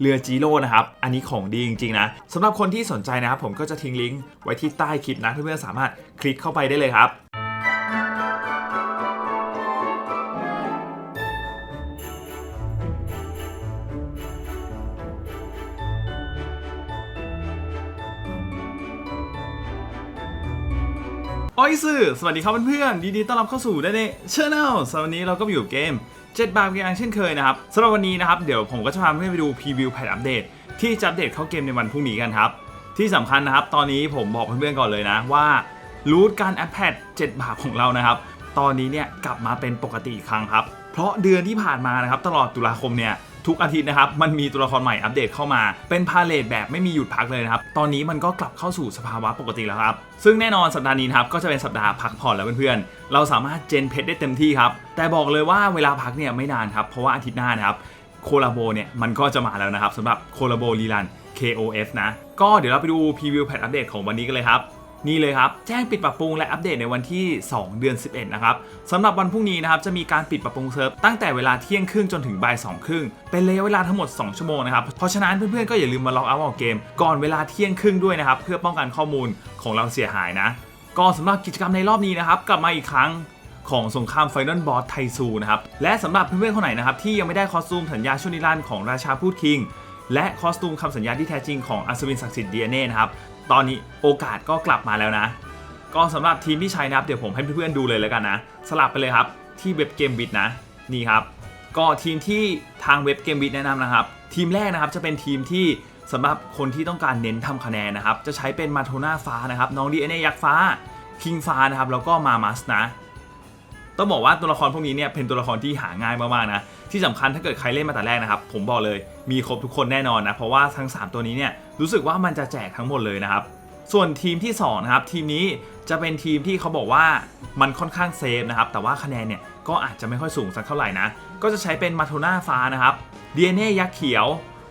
เรือจีโร่นะครับ อันนี้ของดีจริงๆนะสำหรับคนที่สนใจนะครับผมก็จะทิ้งลิงก์ไว้ที่ใต้คลิปนะเพื่อนๆสามารถคลิกเข้าไปได้เลยครับ โอ้ยสื่อสวัสดีครับเพื่อนๆยินดีต้อนรับเข้าสู่ได้ในช anel สำหรับวันนี้เราก็อยู่กับเกม7บาทเพียงเช่นเคยนะครับสำหรับวันนี้นะครับเดี๋ยวผมก็จะพาเพื่อนไปดูพรีวิวแพทอัปเดต ที่จะอัปเดตเข้าเกมในวันพรุ่งนี้กันครับ ที่สำคัญนะครับ ตอนนี้ผมบอกเพื่อนๆก่อนเลยนะว่ารูทการแอปแพด7บาทของเรานะครับ ตอนนี้เนี่ยกลับมาเป็นปกติอีกครั้งครับ เพราะเดือนที่ผ่านมานะครับตลอดตุลาคมเนี่ย ทุกอาทิตย์นะครับ มันมีตัวละครใหม่อัปเดตเข้ามา เป็นพาเลทแบบไม่มีหยุดพักเลยนะครับ ตอนนี้มันก็กลับเข้าสู่สภาวะปกติแล้วครับ ซึ่งแน่นอนสัปดาห์นี้ครับ ก็จะเป็นสัปดาห์พักผ่อนแล้วเพื่อนๆ เราสามารถเจนเพชรได้เต็มที่ครับ แต่บอกเลยว่าเวลาพักเนี่ยไม่นานครับ เพราะว่าอาทิตย์หน้านะครับโคลาโบเนี่ยมันก็จะมาแล้วนะครับสำหรับโคลาโบรีลัน KOF นะ ก็เดี๋ยวเราไปดูพรีวิวแพทอัปเดตของวันนี้กันเลยครับ นี่เลยครับ แจ้งปิดปรับปรุงและอัปเดตในวันที่ 2 เดือน 11 นะครับสำหรับวันพรุ่งนี้นะครับจะมีการปิดปรับปรุงเซิร์ฟตั้งแต่เวลาเที่ยงครึ่งจนถึงบ่าย2ครึ่งเป็นระยะเวลาทั้งหมด 2 ชั่วโมงนะครับเพราะฉะนั้นเพื่อนๆก็อย่าลืมมาล็อกเอาท์ออกเกม ก่อนเวลาเที่ยงครึ่งด้วยนะครับเพื่อป้องกันข้อมูลของเราเสียหายนะก็สำหรับกิจกรรมในรอบนี้นะครับกลับมาอีกครั้งของสงครามไฟนอลบอสไทซูนะครับและสำหรับเพื่อนๆคนไหนนะครับที่ยังไม่ได้คอสตูมสัญญาชุนิรันของราชาพูดคิงและคอสตูมคำสัญญาที่แท้จริงของอัศวินศักดิ์สิทธิ์ดีเนะครับ ตอนนี้โอกาสก็กลับมาแล้วนะ ก็สำหรับทีมที่ใช้นะครับเดี๋ยวผมให้เพื่อนๆดูเลยแล้วกันนะ สลับไปเลยครับที่เว็บเกมบิดนะนี่ครับ ก็ทีมที่ทางเว็บเกมบิดแนะนำนะครับ ทีมแรกนะครับจะเป็นทีมที่สำหรับคนที่ต้องการเน้นทำคะแนนนะครับ จะใช้เป็นมาโทน่าฟ้านะครับ น้องดีเอเนยักษ์ฟ้าคิงฟ้านะครับ แล้วก็มามัสนะ ต้องบอกว่าตัวละครพวกนี้เนี่ยเป็นตัวละครที่หาง่ายมากๆนะที่สำคัญถ้าเกิดใครเล่นมาแต่แรกนะครับผมบอกเลยมีครบทุกคนแน่นอนนะเพราะว่าทั้ง 3 ตัวนี้เนี่ยรู้สึกว่ามันจะแจกทั้งหมดเลยนะครับส่วนทีมที่2นะครับทีมนี้จะเป็นทีมที่เขาบอกว่ามันค่อนข้างเซฟนะครับแต่ว่าคะแนนเนี่ยก็อาจจะไม่ค่อยสูงสักเท่าไหร่นะก็จะใช้เป็นมาโทนาฟ้านะครับเดีเอเน่ยักษ์เขียว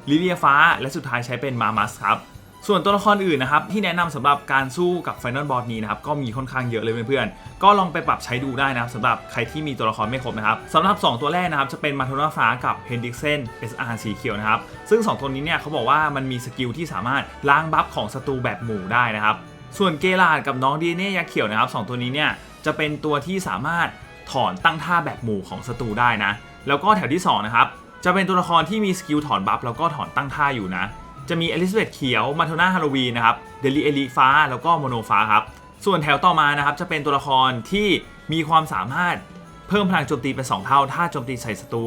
ลิเลียฟ้า และสุดท้ายใช้เป็นมามัสครับ ส่วนตัวละครอื่นนะครับที่แนะนำสำหรับการสู้กับไฟนอลบอสนี้นะครับก็มีค่อนข้างเยอะเลยเพื่อนๆก็ลองไปปรับใช้ดูได้นะครับสำหรับใครที่มีตัวละครไม่ครบนะครับสำหรับ 2 ตัวแรกนะครับจะเป็นมาโทนาฟ้ากับเฮนดิกเซน SR สีเขียวนะครับซึ่ง 2 ตัวนี้เนี่ยเขาบอกว่ามันมีสกิลที่สามารถล้างบัฟของศัตรูแบบหมู่ได้นะครับส่วนเกลาดกับน้องดีเน่ยักเขียวนะครับสองตัวนี้เนี่ยจะเป็นตัวที่สามารถถอนตั้งท่าแบบหมู่ของศัตรูได้นะ แล้วก็แถวที่สองนะครับจะเป็นตัวละครที่มีสกิลถอนบัฟแล้วก็ถอนตั้งท่าอยู่นะ จะมีเอลิซาเบธเขียวมาโทนาฮาโลวีนนะครับเดลิเอลิฟ้าแล้วก็โมโนฟ้าครับส่วนแถวต่อมานะครับจะเป็นตัวละครที่มีความสามารถเพิ่มพลังโจมตีเป็น 2 เท่า ถ้าโจมตีใส่ศัตรู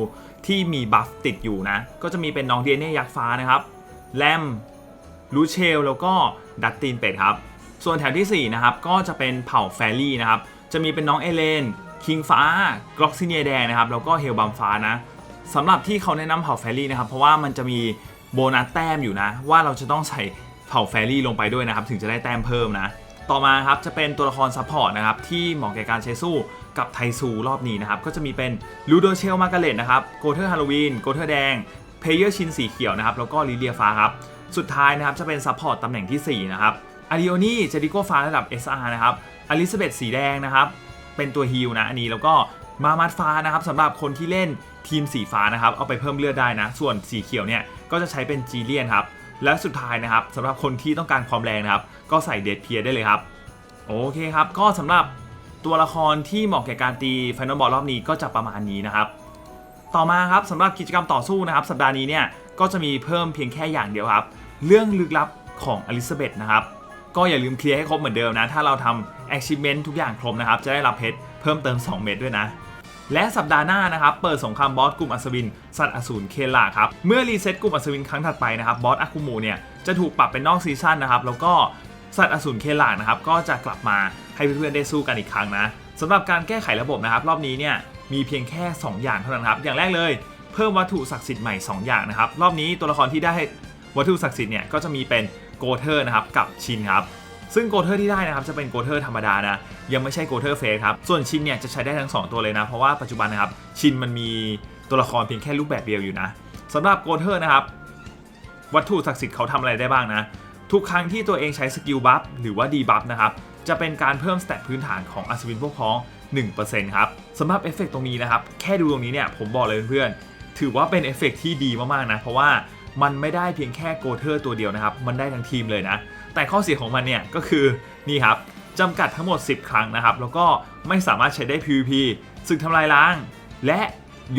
ที่มีบัฟติดอยู่นะ ก็จะมีเป็นน้องเดียเน่ยักษ์ฟ้านะครับแลมลูเชล แล้วก็ดัตตีนเป็ดครับ ส่วนแถวทีสี่ 4 นะครับ ก็จะเป็นเผ่าแฟรี่นะครับ จะมีเป็นน้องเอเลน คิงฟ้ากรอกซิเนียแดงนะครับ แล้วก็เฮลบัมฟ้านะสำหรับที่เขาแนะนำเผ่าแฟรี่นะครับ เพราะว่ามันจะมี โบนัสแต้มอยู่นะ ว่าเราจะต้องใส่เผ่าแฟรี่ลงไปด้วยนะครับ ถึงจะได้แต้มเพิ่มนะ ต่อมาครับจะเป็นตัวละครซัพพอร์ตนะครับ ที่เหมาะแก่การใช้สู้กับไทซูรอบนี้นะครับ ก็จะมีเป็นลูโดเชลมาการเลตนะครับโกเทอร์ฮาโลวีนโกเทอร์แดงเพเยอร์ชินสีเขียวนะครับแล้วก็ลิเลียฟ้าครับสุดท้ายนะครับจะเป็นซัพพอร์ตตำแหน่งทีสี่4นะครับอาริโอนี่เจดิโกฟ้าระดับ SR นะครับอลิซาเบธสีแดงนะครับเป็นตัวฮิลนะอันนี้แล้วก็มามัดฟ้านะครับสำหรับคนที่เล่น ทีมสีฟ้านะครับเอาไปเพิ่มเลือดได้นะ ส่วนสีเขียวเนี่ยก็จะใช้เป็นจีเลียนครับและสุดท้ายนะครับสำหรับคนที่ต้องการความแรงนะครับ ก็ใส่เดดเพียได้เลยครับ โอเคครับ ก็สำหรับตัวละครที่เหมาะแก่การตีไฟนอลบอลรอบนี้ก็จะประมาณนี้นะครับ ต่อมาครับสำหรับกิจกรรมต่อสู้นะครับ สัปดาห์นี้เนี่ยก็จะมีเพิ่มเพียงแค่อย่างเดียวครับ เรื่องลึกลับของอลิซาเบธนะครับก็อย่าลืมเคลียร์ให้ครบเหมือนเดิมนะ ถ้าเราทำ achievement ทุกอย่างครบนะครับ จะได้รับเพชรเพิ่มเติม 2 เม็ดด้วยนะ และสัปดาห์หน้านะครับเปิดสงครามบอสกลุ่มอัศวิน สัตว์อสูรเคลาครับเมื่อรีเซ็ตกลุ่มอัศวินครั้งถัดไปนะครับบอสอาคุมูเนี่ยจะถูกปรับเป็นนอกซีซั่นนะครับแล้วก็สัตว์อสูรเคลานะครับก็จะกลับมาให้เพื่อนๆได้สู้กันอีกครั้งนะสำหรับการแก้ไขระบบนะครับรอบนี้เนี่ยมีเพียงแค่ 2 อย่างเท่านั้นครับอย่างแรกเลย เพิ่มวัตถุศักดิ์สิทธิ์ใหม่ 2 อย่างนะครับรอบนี้ตัวละครที่ได้วัตถุศักดิ์สิทธิ์เนี่ยก็จะมีเป็นโกเทอร์นะครับกับชินครับ ซึ่งโกเทอร์ที่ได้นะครับจะเป็นโกเทอร์ธรรมดานะยังไม่ใช่โกเทอร์เฟสครับส่วนชินเนี่ยจะใช้ได้ทั้ง 2 ตัวเลยนะ เพราะว่าปัจจุบันนะครับชินมันมีตัวละครเพียงแค่รูปแบบเดียวอยู่นะสำหรับโกเทอร์นะครับวัตถุศักดิ์สิทธิ์เขาทำอะไรได้บ้างนะ ทุกครั้งที่ตัวเองใช้สกิลบัฟหรือว่าดีบัฟนะครับจะเป็นการเพิ่มสเตตพื้นฐานของอัศวินพวกพ้อง 1%ครับสำหรับเอฟเฟกต์ตรงนี้นะครับ แค่ดูตรงนี้เนี่ยผมบอกเลยเพื่อนๆ ถือว่าเป็นเอฟเฟกต์ที่ดีมากๆนะ เพราะว่ามันไม่ได้เพียงแค่โกเทอร์ตัวเดียวนะครับ มันได้ทั้งทีมเลยนะ แต่ข้อเสียของมันเนี่ยก็คือนี่ครับจำกัดทั้งหมด 10 ครั้งนะครับ แล้วก็ไม่สามารถใช้ได้ PVP ศึกทำลายล้าง และ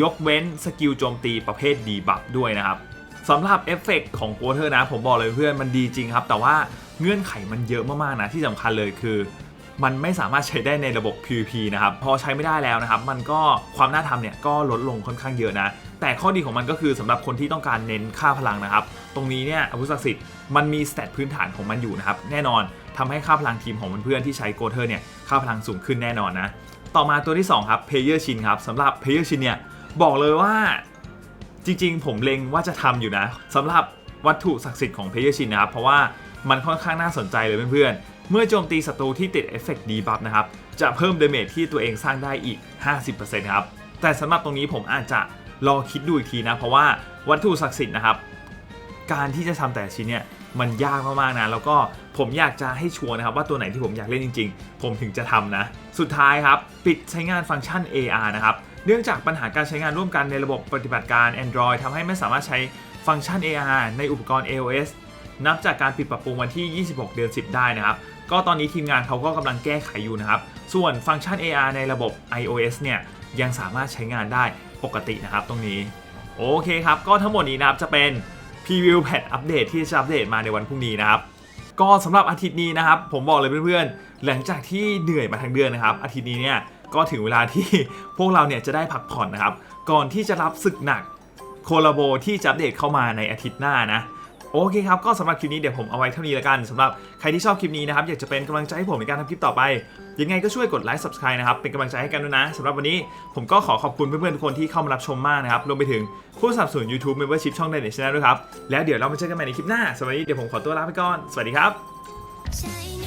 ยกเว้นสกิลโจมตีประเภทดีบัฟด้วยนะครับสำหรับเอฟเฟกต์ของโกเทอร์นะผมบอกเลยเพื่อนมันดีจริงครับ แต่ว่าเงื่อนไขมันเยอะมากๆนะที่สำคัญเลยคือ มันไม่สามารถใช้ได้ในระบบ PVP นะครับ พอใช้ไม่ได้แล้วนะครับ มันก็ความน่าทำเนี่ยก็ลดลงค่อนข้างเยอะนะ แต่ข้อดีของมันก็คือสำหรับคนที่ต้องการเน้นค่าพลังนะครับ ตรงนี้เนี่ยอาวุธศักดิ์สิทธิ์มันมีสเตตพื้นฐานของมันอยู่นะครับ แน่นอนทำให้ค่าพลังทีมของเพื่อนๆที่ใช้โกเทอร์เนี่ยค่าพลังสูงขึ้นแน่นอนนะ ต่อมาตัวที่สองครับ Player Shin ครับสำหรับ Player Shin เนี่ยบอกเลยว่าจริงๆ ผมเล็งว่าจะทำอยู่นะสำหรับวัตถุศักดิ์สิทธิ์ของเพเยอร์ชินนะครับ เพราะว่ามันค่อนข้างน่าสนใจเลยเพื่อนๆ เมื่อโจมตีศัตรูที่ติดเอฟเฟกต์ดีบัฟนะครับ จะเพิ่มเดเมจที่ตัวเองสร้างได้อีก 50%ครับ แต่สำหรับตรงนี้ผมอาจจะรอคิดดูอีกทีนะ เพราะว่าวัตถุศักดิ์สิทธิ์นะครับ การที่จะทำแต่ชิ้นเนี่ยมันยากมากๆนะแล้วก็ผมอยากจะให้ชัวร์นะครับว่าตัวไหนที่ผมอยากเล่นจริง ๆ ผมถึงจะทำนะ สุดท้ายครับ ปิดใช้งานฟังก์ชัน AR นะครับเนื่องจากปัญหาการใช้งานร่วมกันในระบบปฏิบัติการ Android ทำให้ไม่สามารถใช้ฟังก์ชัน AR ในอุปกรณ์ iOS นับจากการปิดปรับปรุงวันที่ 26 เดือน 10 ได้นะครับ ก็ตอนนี้ทีมงานเขาก็กำลังแก้ไขอยู่นะครับ ส่วนฟังก์ชัน AR ในระบบ iOS เนี่ยยังสามารถใช้งานได้ปกตินะครับตรงนี้ โอเคครับ ก็ทั้งหมดนี้นะครับจะเป็น พรีวิวแพทอัปเดตที่จะอัปเดตมาในวันพรุ่งนี้นะครับก็สำหรับอาทิตย์นี้นะครับ ผมบอกเลยเพื่อนๆ หลังจากที่เหนื่อยมาทั้งเดือนนะครับ อาทิตย์นี้เนี่ยก็ถึงเวลาที่พวกเราเนี่ยจะได้พักผ่อนนะครับ ก่อนที่จะรับศึกหนักโคลาโบที่จะอัปเดตเข้ามาในอาทิตย์หน้านะ โอเคครับ ก็สำหรับคลิปนี้เดี๋ยวผมเอาไว้เท่านี้ละกันสำหรับใครที่ชอบคลิปนี้นะครับ อยากจะเป็นกำลังใจให้ผมในการทำคลิปต่อไป ยังไงก็ช่วยกดไลค์ subscribe นะครับ เป็นกำลังใจให้กันด้วยนะสำหรับวันนี้ผมก็ขอขอบคุณเพื่อนๆทุกคนที่เข้ามารับชมมากนะครับรวมไปถึงผู้สนับสนุน YouTube Membership ช่อง Net Channel ด้วยครับแล้วเดี๋ยวเรามาเจอกันใหม่ในคลิปหน้าสำหรับวันนี้เดี๋ยวผมขอตัวลาไปก่อนสวัสดีครับ